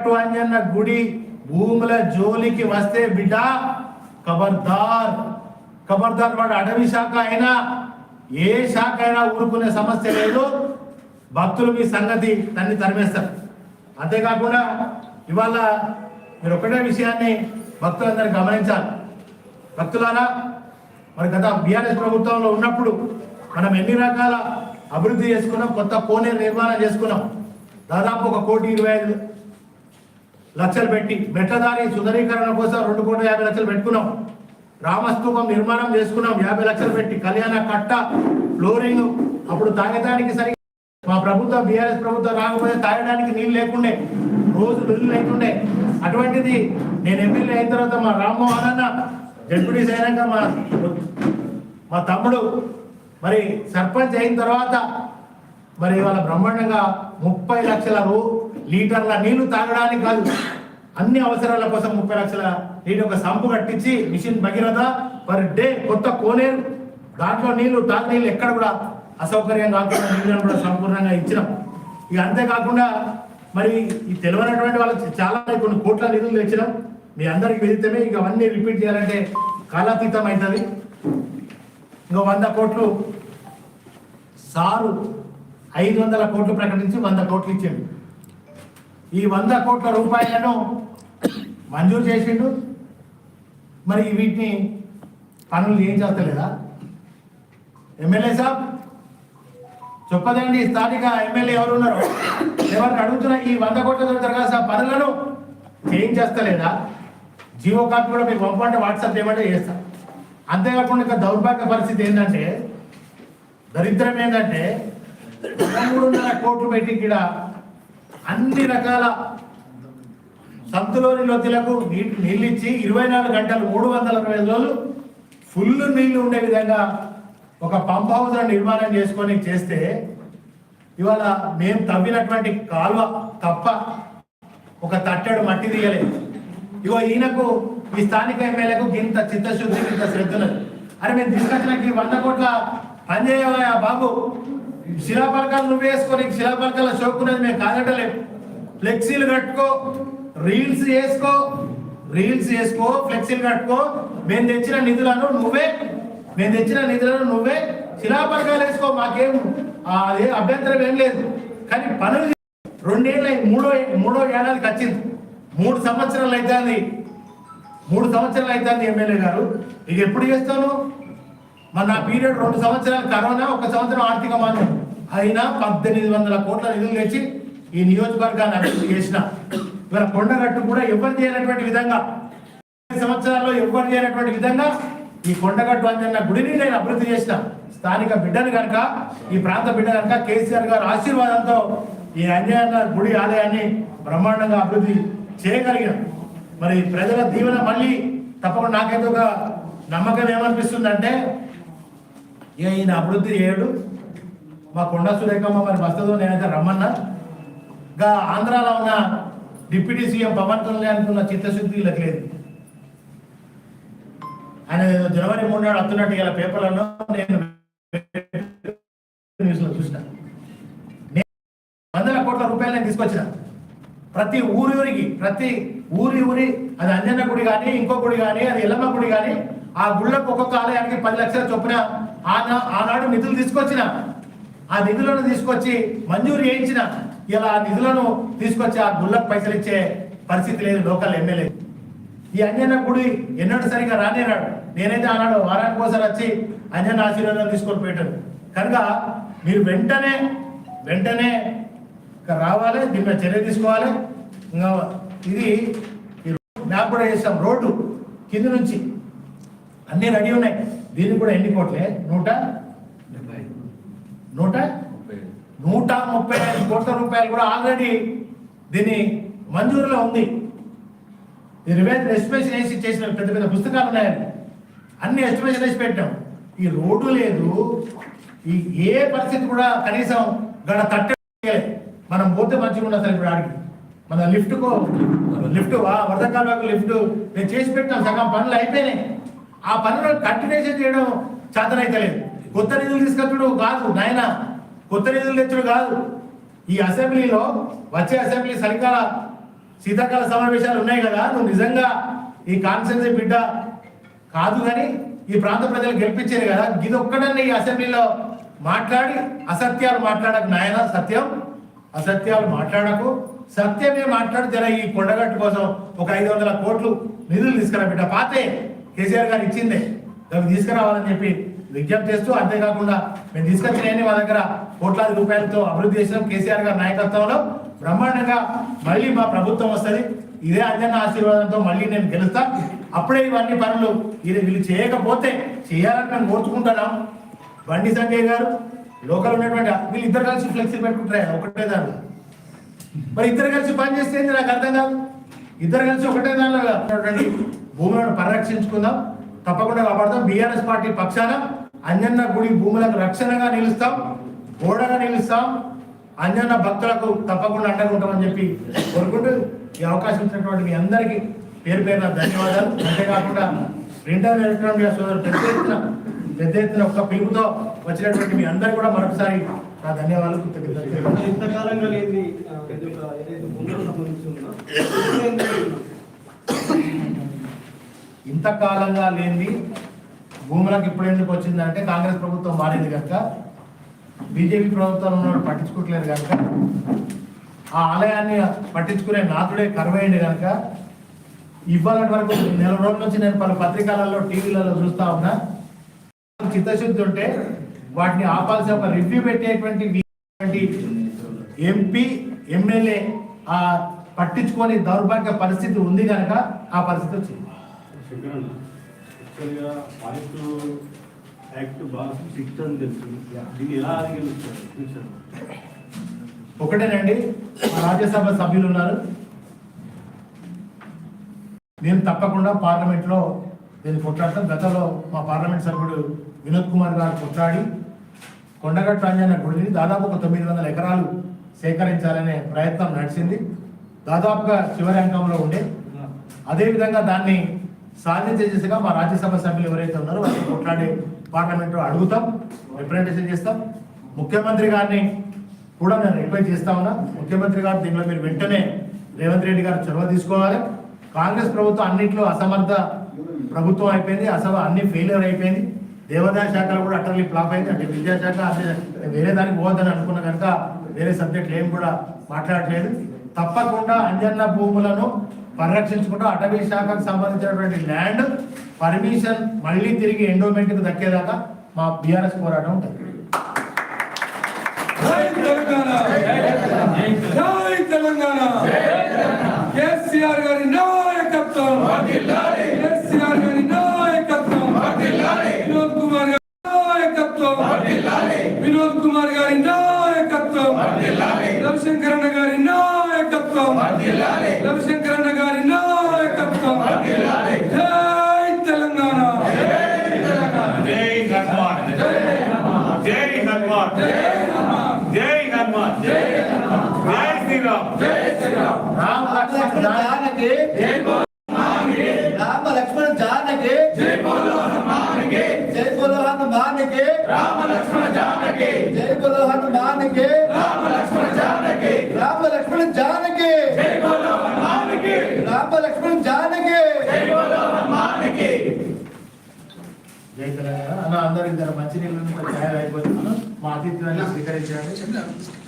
కొండగట్టు అంజన్న గుడి భూముల జోలికి వస్తే బిడ్డ ఖబర్దార్ ఖబర్దార్ వాడు అడవి శాఖ అయినా ఏ శాఖ అయినా ఊరుకునే సమస్య లేదు. భక్తులు మీ సంగతి తన్ని తరిమేస్తారు. అంతేకాకుండా ఇవాళ మీరు ఒకటే విషయాన్ని భక్తులందరూ గమనించాలి. భక్తులారా మరి గత బీఆర్ఎస్ ప్రభుత్వంలో ఉన్నప్పుడు మనం ఎన్ని రకాల అభివృద్ధి చేసుకున్నాం కొత్త కోనేరు నిర్మాణం చేసుకున్నాం. దాదాపు ఒక కోటి ఇరవై ఐదు లక్షలు పెట్టి మెట్లదారి సుందరీకరణ కోసం రెండు కోట్ల యాభై లక్షలు పెట్టుకున్నాం. రామస్తూపం నిర్మాణం చేసుకున్నాం యాభై లక్షలు పెట్టి కళ్యాణ కట్ట ఫ్లోరింగ్. అప్పుడు తాగడానికి సరి మా ప్రభుత్వం బీఆర్ఎస్ ప్రభుత్వం రాకపోతే తాగడానికి నీళ్ళు లేకుండే రోజు నీళ్ళు లేకుండే. అటువంటిది నేను ఎమ్మెల్యే అయిన తర్వాత మా రామ్మోహన్ అన్న డెప్యూటీస్ అయినాక మా మా తమ్ముడు మరి సర్పంచ్ అయిన తర్వాత మరి ఇవాళ బ్రహ్మాండంగా ముప్పై లక్షల రూ లీటర్ల నీళ్ళు తాగడానికి కాదు. అన్ని అవసరాల కోసం ముప్పై లక్షల నీటి ఒక సంపు కట్టించి మిషన్ భగీరథ పర్ డే కొత్త కోనేరు. దాంట్లో నీళ్ళు తాగు నీళ్ళు ఎక్కడ కూడా అసౌకర్యం కాకుండా నీళ్ళను కూడా సంపూర్ణంగా ఇచ్చినాం. ఇక అంతేకాకుండా మరి ఈ తెలియనటువంటి వాళ్ళకి చాలా కొన్ని కోట్ల నిధులు తెచ్చినాం. మీ అందరికి విదితమే ఇక అవన్నీ రిపీట్ చేయాలంటే కాలాతీతం అవుతుంది. ఇంకా వంద కోట్లు సారు ఐదు వందల కోట్లు ప్రకటించి వంద కోట్లు ఇచ్చిండు. ఈ వంద కోట్ల రూపాయలను మంజూరు చేసిండు. మరి వీటిని పనులు ఏం చేస్తలేదా? ఎమ్మెల్యే సాబ్ చెప్పదండి స్థానిక ఎమ్మెల్యే ఎవరు ఉన్నారు ఎవరిని అడుగుతున్నా ఈ వంద కోట్ల దరఖాస్తు సార్ పనులను ఏం చేస్తలేదా? జియో కార్డు కూడా మీకు పంపంటే వాట్సాప్ చేయమంటే చేస్తాం. అంతేకాకుండా ఇంకా దౌర్భాగ్య పరిస్థితి ఏంటంటే దరిద్రం ఏంటంటే మూడున్నర కోట్లు పెట్టి ఇక్కడ అన్ని రకాల సంతులోని లోతులకు నీటి నీళ్ళు ఇచ్చి ఇరవై నాలుగు గంటలు మూడు వందల అరవై ఐదు రోజులు ఫుల్ నీళ్ళు ఉండే విధంగా ఒక పంప్ హౌస్ నిర్మాణం చేసుకొని చేస్తే ఇవాళ మేము తవ్వినటువంటి కాలువ తప్ప ఒక తట్టెడు మట్టి తీయలేదు. ఇగో ఈయనకు ఈ స్థానిక ఎమ్మెల్యేకు ఇంత చిత్తశుద్ధి ఇంత శ్రద్ధ అరే మేము తీసుకొచ్చిన ఈ వంద కోట్ల పనిచేయ బాబు. శిలాపలకాలు నువ్వు వేసుకొని శిలాపలకాల షోకున్నది మేము కాదటలేము ఫ్లెక్సీలు కట్టుకో రీల్స్ వేసుకో రీల్స్ వేసుకో ఫ్లెక్సీలు కట్టుకో. మేము తెచ్చిన నిధులను నువ్వే మేము తెచ్చిన నిధులను నువ్వే శిలాపలకాలు వేసుకో మాకేం ఆ, అదే అభ్యంతరం ఏం లేదు. కానీ పనులు రెండేళ్ళ మూడో మూడో ఏడాదికి వచ్చింది. మూడు సంవత్సరాలు అవుతుంది మూడు సంవత్సరాలు అవుతుంది ఎమ్మెల్యే గారు. ఇక ఎప్పుడు చేస్తాను? మన నా పీరియడ్ రెండు సంవత్సరాలు కరోనా ఒక సంవత్సరం ఆర్థిక మాంద్యం. అయినా పద్దెనిమిది వందల కోట్ల నిధులు తెచ్చి ఈ నియోజకవర్గాన్ని అభివృద్ధి చేసిన. ఇవాళ కొండగట్టు కూడా ఎవరు చేయనటువంటి విధంగా? సంవత్సరాల్లో ఎవరు చేయనటువంటి విధంగా ఈ కొండగట్టు అందన్న గుడిని నేను అభివృద్ధి చేసిన. స్థానిక బిడ్డను కనుక ఈ ప్రాంత బిడ్డ కనుక కేసీఆర్ గారు ఆశీర్వాదంతో ఈ అంజన్న గుడి ఆలయాన్ని బ్రహ్మాండంగా అభివృద్ధి చేయగలిగిన. మరి ప్రజల దీవెన మళ్ళీ తప్పకుండా నాకైతే ఒక నమ్మకం ఏమనిపిస్తుందంటే ఇక ఈయన అభివృద్ధి చేయడు. మా కొండ సురేఖమ్మ మరి వస్తుందో నేనైతే రమ్మన్నా. గా ఆంధ్రాలో ఉన్న డిప్యూటీ సీఎం పవన్ కళ్యాణ్ ఉన్న చిత్తశుద్ధి వీళ్ళకి లేదు. ఆయన జనవరి మూడు నాడు వస్తున్నట్టు ఇలా పేపర్లను నేను న్యూస్లో చూసిన. వందల కోట్ల రూపాయలు నేను తీసుకొచ్చిన. ప్రతి ఊరి ఊరికి ప్రతి ఊరి ఊరి అది అంజన్న గుడి కానీ ఇంకో గుడి కానీ అది ఎల్లమ్మ గుడి కానీ ఆ గుళ్ళకు ఒక్కొక్క ఆలయానికి పది లక్షల చొప్పున ఆనా ఆనాడు నిధులు తీసుకొచ్చిన. ఆ నిధులను తీసుకొచ్చి మంజూరు చేయించిన ఇలా ఆ నిధులను తీసుకొచ్చి ఆ గుళ్ళకు పైసలు ఇచ్చే పరిస్థితి లేదు లోకల్ ఎమ్మెల్యే. ఈ అంజన్న గుడి ఎన్నడూ సరిగా రానేనాడు నేనైతే ఆనాడు వారానికి ఒకసారి వచ్చి అంజన్న ఆశీర్వాదం తీసుకొని పోయాడు కనుక మీరు వెంటనే వెంటనే రావాలి దీని మీద చర్య తీసుకోవాలి. ఇంకా ఇది ఈ మ్యాప్ కూడా చేస్తాం. రోడ్డు కింద నుంచి అన్నీ రెడీ ఉన్నాయి. దీనికి కూడా ఎన్ని కోట్లే? నూట నూట నూట ముప్పై ఐదు కోట్ల రూపాయలు కూడా ఆల్రెడీ దీని మంజూరులో ఉంది. ఈ రివైజ్ ఎస్టిమేషన్ వేసి చేసిన పెద్ద పెద్ద పుస్తకాలు ఉన్నాయండి అన్ని ఎస్టిమేషన్ వేసి పెట్టాం. ఈ రోడ్డు లేదు. ఈ ఏ పరిస్థితి కూడా కనీసం గడ తట్టే మనం పోతే మంచిగా ఉండదు అసలు ఇప్పుడు ఆడికి. మన లిఫ్ట్ కో లిఫ్ట్ వరదకాలకు లిఫ్ట్. నేను చేసి పెట్టాం సగం పనులు అయిపోయినాయి. ఆ పనులు కంటిన్యూషన్ చేయడం చేతనైతే లేదు. కొత్త నిధులు తీసుకొచ్చుడు కాదు నాయన. కొత్త నిధులు తెచ్చుడు కాదు. ఈ అసెంబ్లీలో వచ్చే అసెంబ్లీ సరికాల శీతాకాల సమావేశాలు ఉన్నాయి కదా నువ్వు నిజంగా ఈ కాన్సెన్సీ బిడ్డ కాదు కానీ ఈ ప్రాంత ప్రజలు గెలిపించారు కదా ఇది ఒక్కడన్నా ఈ అసెంబ్లీలో మాట్లాడి అసత్యాలు మాట్లాడకు నాయన సత్యం. అసత్యాలు మాట్లాడకు. సత్యమే మాట్లాడు జర ఈ కొండగట్టు కోసం ఒక ఐదు వందల కోట్లు నిధులు తీసుకురా బిడ్డ. పాతే కేసీఆర్ గారు ఇచ్చిందే. అవి తీసుకురావాలని చెప్పి విజ్ఞప్తి చేస్తూ అంతేకాకుండా మేము తీసుకొచ్చినవన్నీ మా దగ్గర కోట్లాది రూపాయలతో అభివృద్ధి చేసినాం. కేసీఆర్ గారి నాయకత్వంలో బ్రహ్మాండంగా మళ్ళీ మా ప్రభుత్వం వస్తుంది. ఇదే అంజన్న ఆశీర్వాదంతో మళ్ళీ నేను గెలుస్తా. అప్పుడే ఇవన్నీ పనులు ఇది వీళ్ళు చేయకపోతే చేయాలని మేము కోరుచుకుంటున్నాం బండి సంజయ్ గారు లోకల్ ఉన్నటువంటి వీళ్ళు ఇద్దరు కలిసి ఫ్లెక్సీ పెట్టుకుంటారు? ఒకటే దాంట్లో మరి ఇద్దరు కలిసి పని చేస్తే ఏంది? నాకు అర్థం కాదు. ఇద్దరు కలిసి ఒకటే దానిలో భూములను పరిరక్షించుకుందాం. తప్పకుండా కాపాడుతాం. బీఆర్ఎస్ పార్టీ పక్షాన అంజన్న గుడి భూములకు రక్షణగా నిలుస్తాం గోడగా నిలుస్తాం అంజన్న భక్తులకు తప్పకుండా అండగా ఉంటామని చెప్పి కోరుకుంటూ ఈ అవకాశం ఇచ్చినటువంటి మీ అందరికీ పేరు పేరున ధన్యవాదాలు. అంతేకాకుండా ప్రింట్ అండ్ ఎలక్ట్రానిక్ సోదరులు పెద్ద ఎత్తున పెద్ద ఎత్తున ఒక్క పిలుపుతో వచ్చినటువంటి మీ అందరికీ కూడా మరొకసారి నా ధన్యవాదాలు ఇంతకాలంగా లేని ఇంతకాలంగా లేనిది భూములకు ఇప్పుడు ఎందుకు వచ్చిందంటే కాంగ్రెస్ ప్రభుత్వం మారింది కనుక బీజేపీ ప్రభుత్వం ఉన్నవాడు పట్టించుకోవట్లేదు కనుక ఆ ఆలయాన్ని పట్టించుకునే నాథుడే కరువైంది కనుక ఇవాళ వరకు నెల రోజుల నుంచి నేను పలు పత్రికలలో టీవీలలో చూస్తా ఉన్నా. చిత్తశుద్ధి ఉంటే వాటిని ఆపాల్సిన ఒక రివ్యూ పెట్టేటువంటి ఎంపీ ఎమ్మెల్యే ఆ పట్టించుకొని దౌర్భాగ్య పరిస్థితి ఉంది కనుక ఆ పరిస్థితి వచ్చింది. యాక్చువల్గా ఫారెస్ట్ యాక్ట్ బాగా స్ట్రిక్ట్ అని తెలుసు. దీన్ని ఎలా అధిగమిస్తారు ఫ్యూచర్ ఒకటేనండి మా రాజ్యసభ సభ్యులు ఉన్నారు. నేను తప్పకుండా పార్లమెంట్లో నేను కొట్లాడతాం గతంలో మా పార్లమెంట్ సభ్యుడు వినోద్ కుమార్ గారు కొట్లాడి కొండగట్టు అంజన గుడిని దాదాపు ఒక తొమ్మిది వందల ఎకరాలు సేకరించాలనే ప్రయత్నం నడిచింది. దాదాపుగా చివరి అంకంలో ఉండే. అదేవిధంగా దాన్ని సాధ్యం దిశగా మా రాజ్యసభ సభ్యులు ఎవరైతే ఉన్నారో వాళ్ళు కొట్లాడి పార్లమెంట్లో అడుగుతాం రిప్రజెంటేషన్ చేస్తాం. ముఖ్యమంత్రి గారిని కూడా నేను రిక్వెస్ట్ చేస్తా ఉన్నా. ముఖ్యమంత్రి గారు దీనిలో మీరు వెంటనే రేవంత్ రెడ్డి గారు చొరవ తీసుకోవాలి. కాంగ్రెస్ ప్రభుత్వం అన్నింటిలో అసమర్థ ప్రభుత్వం అయిపోయింది అసలు అన్ని ఫెయిల్యూర్ అయిపోయింది. దేవాదాయ శాఖలో కూడా అటర్లీ ఫ్లాప్ అయింది. అంటే విద్యాశాఖ అంటే వేరే దానికి పోవద్దని అనుకున్న కనుక వేరే సబ్జెక్టులు ఏం కూడా మాట్లాడట్లేదు. తప్పకుండా అంజన్న భూములను పరిరక్షించుకుంటూ అటవీ శాఖకు సంబంధించినటువంటి ల్యాండ్ పర్మిషన్ మళ్ళీ తిరిగి ఎండోమెంట్కి దక్కేదాకా మా బీఆర్ఎస్ పోరాటం ఉంటుంది. కేసీఆర్ గారి నాయకత్వం! కేసీఆర్ గారి నాయకత్వం! వినోద్ కుమార్ గారి నాయకత్వం! వినోద్ కుమార్ గారి నాయకత్వం! రవిశంకరన్న గారి నాయకత్వం! రవిశంకరన్న గారి నాయకత్వం. జై తెలంగాణ. జై హనుమాన్. జై హనుమాన్. జై హనుమాన్. జై శ్రీరామ్. రామ లక్ష్మణ జానకి. రామ లక్ష్మణ జానకి. జై బోలో హనుమానికి జై బోలో హనుమానికి రామ లక్ష్మణ జానకి. జై బోలో హనుమానికి రామ లక్ష్మణ జానకి రామ లక్ష్మణ జానకి జై బోలో హనుమానికి రామ లక్ష్మణ జానకి జై బోలో హనుమానికి జై తెలంగాణ అన్న అందరూ ఇద్దరు మంచినీళ్ళు ఛాయలు అయిపోతున్నాను మా స్వీకరించాలని స్వీకరించండి.